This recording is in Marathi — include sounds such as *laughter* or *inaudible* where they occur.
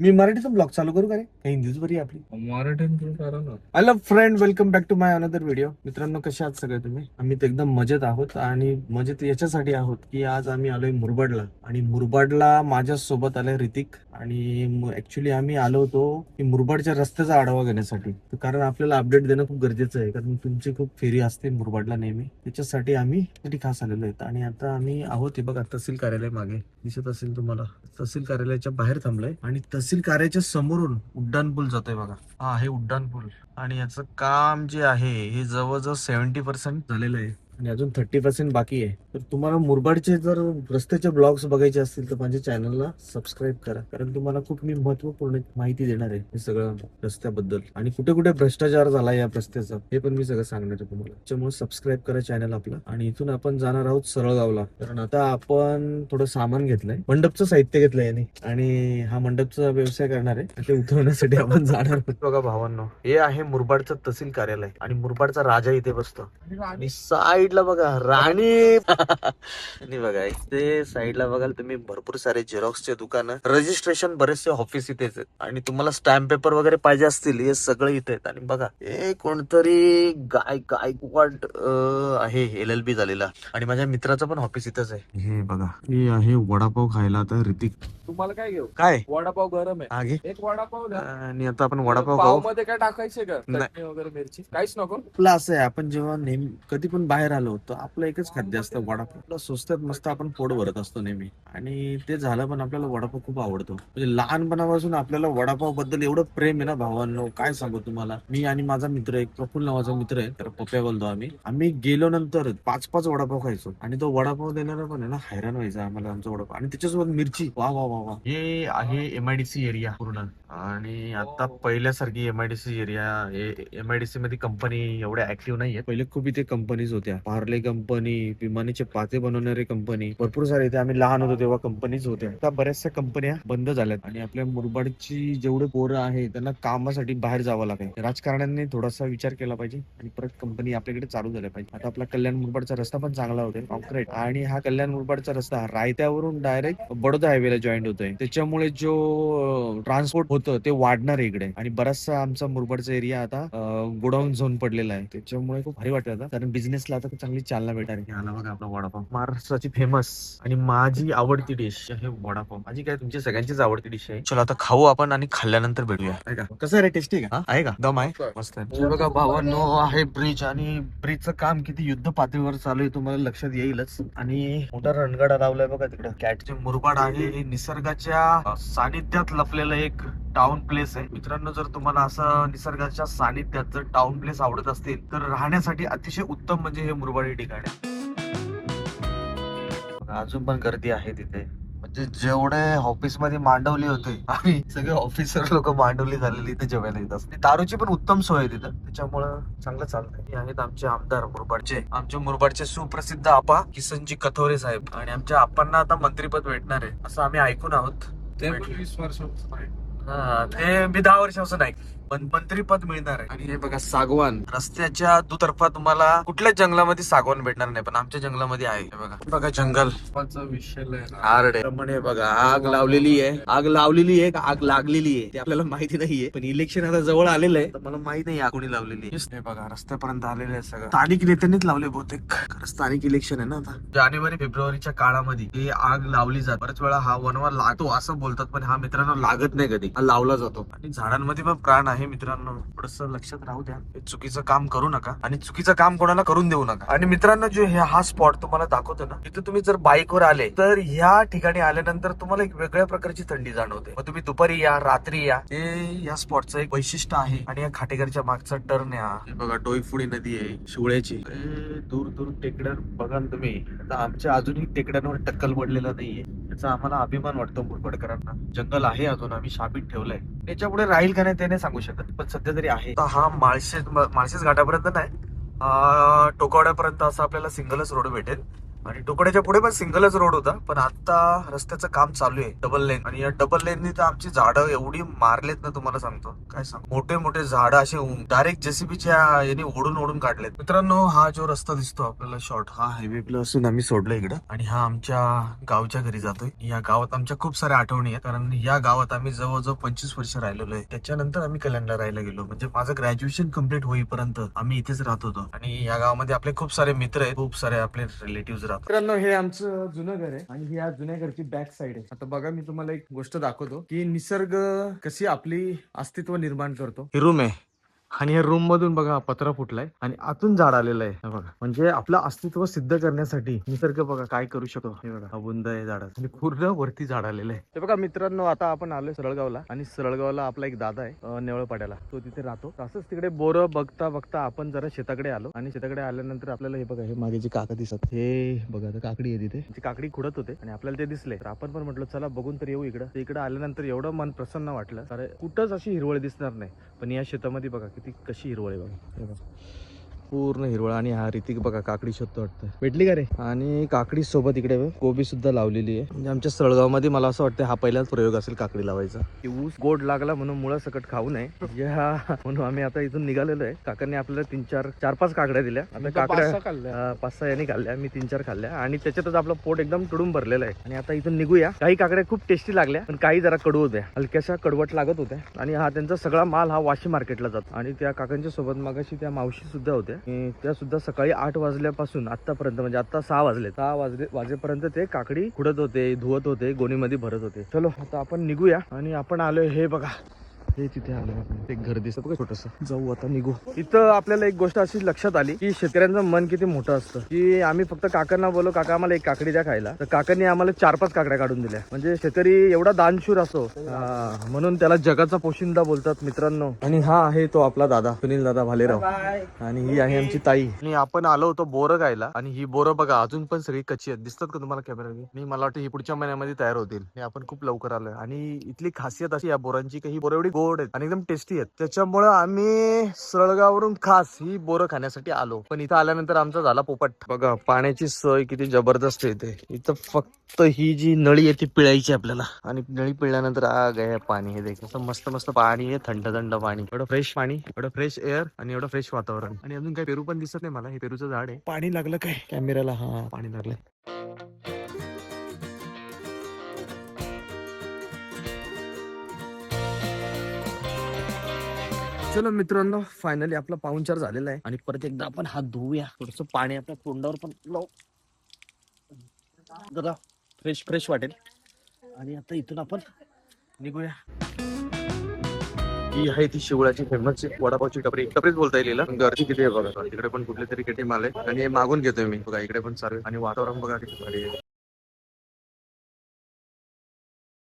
मी मराठीचा ब्लॉग चालू करू का रे? काही हिंदीच बरी आहे आपली. करा ना. Hello friend welcome back to my another video मित्रांनो कसे आहात सगळे तुम्ही? आम्ही तर एकदम मजेत आहोत आणि मजेत याच्यासाठी आहोत की आज आम्ही आलोय मुरबाडला. आणि मुरबाडला माझ्या सोबत आलंय ऋतिक आणि ऍक्च्युली आम्ही आलो होतो की मुरबाडच्या रस्त्याचा आढावा घेण्यासाठी. कारण आपल्याला अपडेट देणं खूप गरजेचं आहे. कारण तुमची खूप फेरी असते मुरबाडला नेहमी. त्याच्यासाठी आम्ही साठी खास आलेलो आहेत. आणि आता आम्ही आहोत हे बघा तहसील कार्यालय मागे. दिसत असेल तुम्हाला. तहसील कार्यालयाच्या बाहेर थांबलोय. आणि तहसील कार्याच्या समोरून उड्डाण पूल जातोय बघा. हा हे उड्डाण पूल आणि याचं काम जे आहे हे जवळजवळ सेव्हन्टी पर्सेंट झालेलं आहे. आणि अजून थर्टी पर्सेंट बाकी आहे. तर तुम्हाला मुरबाडचे जर रस्त्याचे ब्लॉग्स बघायचे असतील तर माझ्या चॅनलला सबस्क्राईब करा. कारण तुम्हाला खूप मी महत्त्वपूर्ण माहिती देणार आहे हे सगळं रस्त्याबद्दल. आणि कुठे कुठे भ्रष्टाचार झाला या रस्त्याचा हे पण मी सगळं सांगणार आहे तुम्हाला. त्याच्यामुळे सबस्क्राईब करा चॅनल आपला. आणि इथून आपण जाणार आहोत सरळगावला. कारण आता आपण थोडं सामान घेतलंय. मंडपचं साहित्य घेतलंय याने. आणि हा मंडपचा व्यवसाय करणार आहे. ते उतरवण्यासाठी आपण जाणार आहोत. बघा भावांनो हे आहे मुरबाडचं तहसील कार्यालय. आणि मुरबाडचा राजा इथे बसतो. आणि साईडला बघा राणी. आणि बघा इथे साईडला बघाल तुम्ही भरपूर सारे झेरॉक्सचे दुकान रजिस्ट्रेशन बरेचसे ऑफिस इथेच आहेत. आणि तुम्हाला स्टॅम्प पेपर वगैरे पाहिजे असतील हे सगळे इथे आहेत. आणि बघा हे कोणतरी गाय गायकवाड आहे एल एल बी झालेला. आणि माझ्या मित्राचं पण ऑफिस इथंच आहे. हे बघा हे आहे वडापाव खायला आता ऋतिक. तुम्हाला काय घेऊ? काय? वडापाव गरम आहे. आगे एक वडापाव आणि आता आपण वडापाव पाव खाऊ. मध्ये काय टाकायचे का? नाही. चटणी वगैरे मिरची? काहीच नको? आपलं असं आहे आपण जेव्हा नेहमी कधी पण बाहेर आलो तर आपलं एकच खाद्य असतं वडापाव. आपलं स्वस्तात मस्त आपण पोट भरत असतो नेहमी. आणि ते झालं पण आपल्याला वडापाव खूप आवडतो. म्हणजे लहानपणापासून आपल्याला वडापावबद्दल एवढं प्रेम आहे ना भावांनो? काय सांगू तुम्हाला? मी आणि माझा मित्र एक प्रफुल्ल नावाचा मित्र आहे तर पप्प्या बोलतो आम्ही. आम्ही गेलो नंतर पाच पाच वडापाव खायचो. आणि तो वडापाव देणारा पण आहे ना हैराण व्हायचा आम्हाला आमचा वडापाव. आणि त्याच्यासोबत मिरची. वा वा वा वा हे आहे एमआयडीसी एरिया पूर्ण. आणि आता पहिल्यासारखी एमआयडीसी एरिया एमआयडीसी मध्ये कंपनी एवढ्या ऍक्टिव्ह नाहीये पहिले खूप इथे कंपनीज होत्या. पार्ले कंपनी विमानाचे पाते बनवणारे कंपनी भरपूर सारे इथे आम्ही लहान होतो तेव्हा कंपनीज होत्या. आता बऱ्याचशा कंपन्या बंद झाल्यात. आणि आपल्या मुरबाडची जेवढे पोरं आहे त्यांना कामासाठी बाहेर जावं लागेल. राजकारण्यांनी थोडासा विचार केला पाहिजे आणि परत कंपनी आपल्याकडे चालू झाल्या पाहिजे. आता आपला कल्याण मुरबाडचा रस्ता पण चांगला होतोय कॉन्क्रीट आणि हा कल्याण मुरबाडचा रस्ता रायत्यावरून डायरेक्ट बडोदा हायवेला जॉईंट होतोय. त्याच्यामुळे जो ट्रान्सपोर्ट होतं ते वाढणार आहे इकडे. आणि बराचसा आमचा मुरबाडचा एरिया आता गोडाऊन झोन पडलेला आहे. त्याच्यामुळे खूप भारी वाटतं आता. कारण बिझनेसला आता चांगली चालना भेटणार आहे. आला बघा आपला वडापाव. महाराष्ट्राची फेमस आणि माझी आवडती डिश आहे वडापाव. माझी काय तुमची सगळ्यांचीच आवडती डिश आहे. चलो आता खाऊ आपण आणि खाल्ल्यानंतर भेटूया. आहे का? कसं आहे रे? टेस्टी का? हा? आहे का? दम आहे? मस्त आहे. हे बघा भावांनो आहे ब्रिज आणि ब्रिजचं काम किती युद्ध पातळीवर चालू आहे तुम्हाला लक्षात येईलच. आणि मोठा रणगाडा लावलाय बघा तिकडे. कॅटचे मुरबाड आहे हे निसर्गाच्या सानिध्यात लपलेलं एक टाउन प्लेस आहे. मित्रांनो जर तुम्हाला असं निसर्गाच्या सानिध्यात जर टाउन प्लेस आवडत असतील तर राहण्यासाठी अतिशय उत्तम म्हणजे हे मुरबाडी ठिकाण आहे. अजून पण गर्दी आहे तिथे. म्हणजे जेवढे ऑफिसमध्ये मांडवली होते *laughs* आणि सगळे ऑफिसर लोक मांडवली झालेली इथे जेवायला येत असते दारूची पण उत्तम सोय आहे तिथं. त्याच्यामुळं चांगलं चालतंय. आहेत आमचे आमदार मुरबाडचे. आमचे मुरबाडचे सुप्रसिद्ध आपा किसनजी कथोरे साहेब. आणि आमच्या आपांना आता मंत्रीपद भेटणार आहे. असं आम्ही ऐकून आहोत. ते वीस वर्ष हा, ते मी दहा वर्षापासून नाही पण मंत्रीपद मिळणार आहे. आणि हे बघा सागवान रस्त्याच्या दुतर्फा तुम्हाला कुठल्याच जंगलामध्ये सागवान भेटणार नाही पण आमच्या जंगलामध्ये आहे. हे बघा. बघा जंगल. आहे प्रमाणे बघा आग लावलेली आहे. आग लावलेली आहे का? आग लागलेली आहे. ते आपल्याला माहिती नाहीये पण इलेक्शन आता जवळ आलेलं आहे. तर मला माहीत नाही आग कोणी लावलेली आहे. हे बघा रस्त्यापर्यंत आलेलं आहे सगळं. स्थानिक नेत्यांनीच लावले बहुतेक. स्थानिक इलेक्शन आहे ना आता. जानेवारी फेब्रुवारीच्या काळामध्ये आग लावली जाते. बऱ्याच वेळा हा वनवा लागतो असं बोलतात पण हा मित्रांनो लागत नाही कधी. लावला जातो. आणि झाडांमध्ये पण प्राण आहे मित्रांनो. थोडस लक्षात राहू द्या. चुकीचं काम करू नका आणि चुकीचं काम कोणाला करून देऊ नका. आणि मित्रांनो जो हे हा स्पॉट तुम्हाला दाखवतो ना तिथे तुम्ही जर बाईकवर आले तर ह्या ठिकाणी आल्यानंतर तुम्हाला एक वेगळ्या प्रकारची थंडी जाणवते. मग तुम्ही दुपारी या रात्री या. ते या स्पॉटचं एक वैशिष्ट्य आहे. आणि या खाटेकरच्या मागचा टर्न या. बघा डोईफुडी नदी आहे शिवळ्याची. दूर दूर टेकड्यावर बघा तुम्ही. आता आमच्या अजूनही टेकड्यांवर टक्कल पडलेला नाहीये. याचा आम्हाला अभिमान वाटतो मुरबडकरांना. जंगल आहे अजून आम्ही शाबीत ठेवलंय. त्याच्या पुढे राहील का नाही ते नाही सांगू शकत पण सध्या तरी आहे. हा माळशेज माळशेज घाटापर्यंत नाही टोकावड्यापर्यंत असं आपल्याला सिंगलच रोड भेटेल. आणि टोकड्याच्या पुढे पण सिंगलच रोड होता पण आता रस्त्याचं काम चालू आहे डबल लेन आणि या डबल लेननी तर आमची झाडं एवढी मारलेत ना तुम्हाला सांगतो. काय सांग? मोठे मोठे झाडं असे डायरेक्ट जेसीबीच्या याने ओढून ओढून काढलेत. मित्रांनो हा जो रस्ता दिसतो आपल्याला शॉर्ट हा हायवे प्लस असून आम्ही सोडलो इकडं. आणि हा आमच्या गावच्या घरी जातोय. या गावात आमच्या खूप साऱ्या आठवणी आहेत. कारण या गावात आम्ही जवळजवळ पंचवीस वर्ष राहिलेलो आहे. त्याच्यानंतर आम्ही कल्याणला राहायला गेलो. म्हणजे माझं ग्रॅज्युएशन कंप्लीट होईपर्यंत आम्ही इथेच राहत होतो. आणि या गावामध्ये आपले खूप सारे मित्र आहेत. खूप सारे आपले रिलेटिव्ह राहतात मित्रांनो हे आमचं जुनं घर आहे आणि ही या जुन्या घरची बॅक साइड आहे. आता बघा मी तुम्हाला एक गोष्ट दाखवतो की निसर्ग कशी आपली अस्तित्व निर्माण करतो. ही रूम आहे आणि या रूम मधून बघा पत्रा फुटलाय आणि आतून झाड आलेलं आहे. बघा. म्हणजे आपलं अस्तित्व सिद्ध करण्यासाठी निसर्ग बघा काय करू शकतो. हे बघा. बुंद आहे झाडात आणि पूर्ण वरती झाड आलेलं आहे. बघा मित्रांनो आता आपण आलोय सरळगावला. आणि सरळगावला आपला एक दादा आहे नेवळपाड्याला. तो तिथे राहतो. असंच तिकडे बोर बघता बघता आपण जरा शेताकडे आलो. आणि शेताकडे आल्यानंतर आपल्याला हे बघा हे मागे जे काका दिसत हे बघा काकडी आहे तिथे. काकडी खुडत होते आणि आपल्याला ते दिसले. तर आपण पण म्हटलं चला बघून तर येऊ इकडं. इकडे इकडं आल्यानंतर एवढं मन प्रसन्न वाटलं. अरे कुठंच अशी हिरवळ दिसणार नाही. पण या शेतामध्ये बघा किती कशी हिरवळ आहे बघा. हे बघा. पूर्ण हिरवळ आणि हा ऋतिक बघा काकडी शोधतो वाटतं. भेटली का रे? आणि काकडी सोबत इकडे कोबी सुद्धा लावलेली आहे. म्हणजे आमच्या सळगावमध्ये मला असं वाटतं हा पहिलाच प्रयोग असेल काकडी लावायचा. की ऊस गोड लागला म्हणून मुळा सकट खाऊ नये. या म्हणून आम्ही आता इथून निघालेलो आहे. काकांनी आपल्याला तीन चार चार पाच काकड्या दिल्या. आता काकड्या पाच सहा यांनी खाल्ल्या. मी तीन चार खाल्ल्या. आणि त्याच्यातच आपलं पोट एकदम तुडून भरलेलं आहे. आणि आता इथून निघूया. काही काकड्या खूप टेस्टी लागल्या पण काही जरा कडू होत्या. हलक्याशा कडवट लागत होत्या. आणि हा त्यांचा सगळा माल हा वाशी मार्केटला जातो. आणि त्या काकांच्या सोबत मागाशी त्या मावशी सुद्धा होत्या. आणि त्या सुद्धा सकाळी आठ वाजल्यापासून आतापर्यंत म्हणजे आता सहा वाजले. सहा वाजले वाजेपर्यंत ते काकडी खुडत होते धुवत होते गोणीमध्ये भरत होते. चलो आता आपण निघूया आणि आपण आलोय हे बघा. हे तिथे आलं एक घर दिसत बघा छोटस. जाऊ आता निघू. इथं आपल्याला एक गोष्ट अशी लक्षात आली की शेतकऱ्यांचं मन किती मोठं असतं. की आम्ही फक्त काकांना बोलो काका आम्हाला एक काकडी द्या खायला. तर काकांनी आम्हाला चार पाच काकड्या काढून दिल्या. म्हणजे शेतकरी एवढा दानशूर असो हा, म्हणून त्याला जगाचा पोशिंदा बोलतात मित्रांनो. आणि हा आहे तो आपला दादा सुनील दादा भालेराव. आणि ही आहे आमची ताई. आणि आपण आलो होतो बोरं गायला आणि ही बोरं बघा अजून पण सगळी कच्ची आहेत. दिसतात का तुम्हाला कॅमेरा आणि मला वाटतं ही पुढच्या महिन्यामध्ये तयार होतील. आणि आपण खूप लवकर आलोय. आणि इथली खासियत अशी या बोरांची की ही बोरं एवढी गोड आहेत आणि एकदम टेस्टी आहेत. त्याच्यामुळे आम्ही सळगावरून खास ही बोरं खाण्यासाठी आलो. पण इथं आल्यानंतर आमचा झाला पोपट. बघा पाण्याची सोय किती जबरदस्त आहे इथे. फक्त ही जी नळी आहे ती पिळायची आपल्याला. आणि नळी पिळल्यानंतर आ गया पाणी हे देख असं मस्त मस्त पाणी आहे थंड थंड पाणी. एवढं फ्रेश पाणी एवढं फ्रेश एअर आणि एवढं फ्रेश वातावरण. आणि अजून काही पेरू पण दिसत नाही मला. हे पेरूचं झाड आहे. पाणी लागलं काय? कॅमेऱ्याला हा पाणी लागलं चलो मित्रांनो फायनली आपला पाहुणचार झालेला आहे. आणि परत एकदा आपण हात धुवूया. थोडस पाणी आपल्या तोंडावर पण लावू. जरा फ्रेश फ्रेश वाटेल. आणि आता इथून आपण निघूया. ही आहे ती शिवळाची फेमस वडापावची टपरी. टपरीच बोलता येईल गर्दी किती आहे बघा. तिकडे पण कुठले तरी केटी माल आहे. आणि हे मागून घेतोय मी. बघा इकडे पण सर्व आणि वातावरण बघा किती भारी आहे.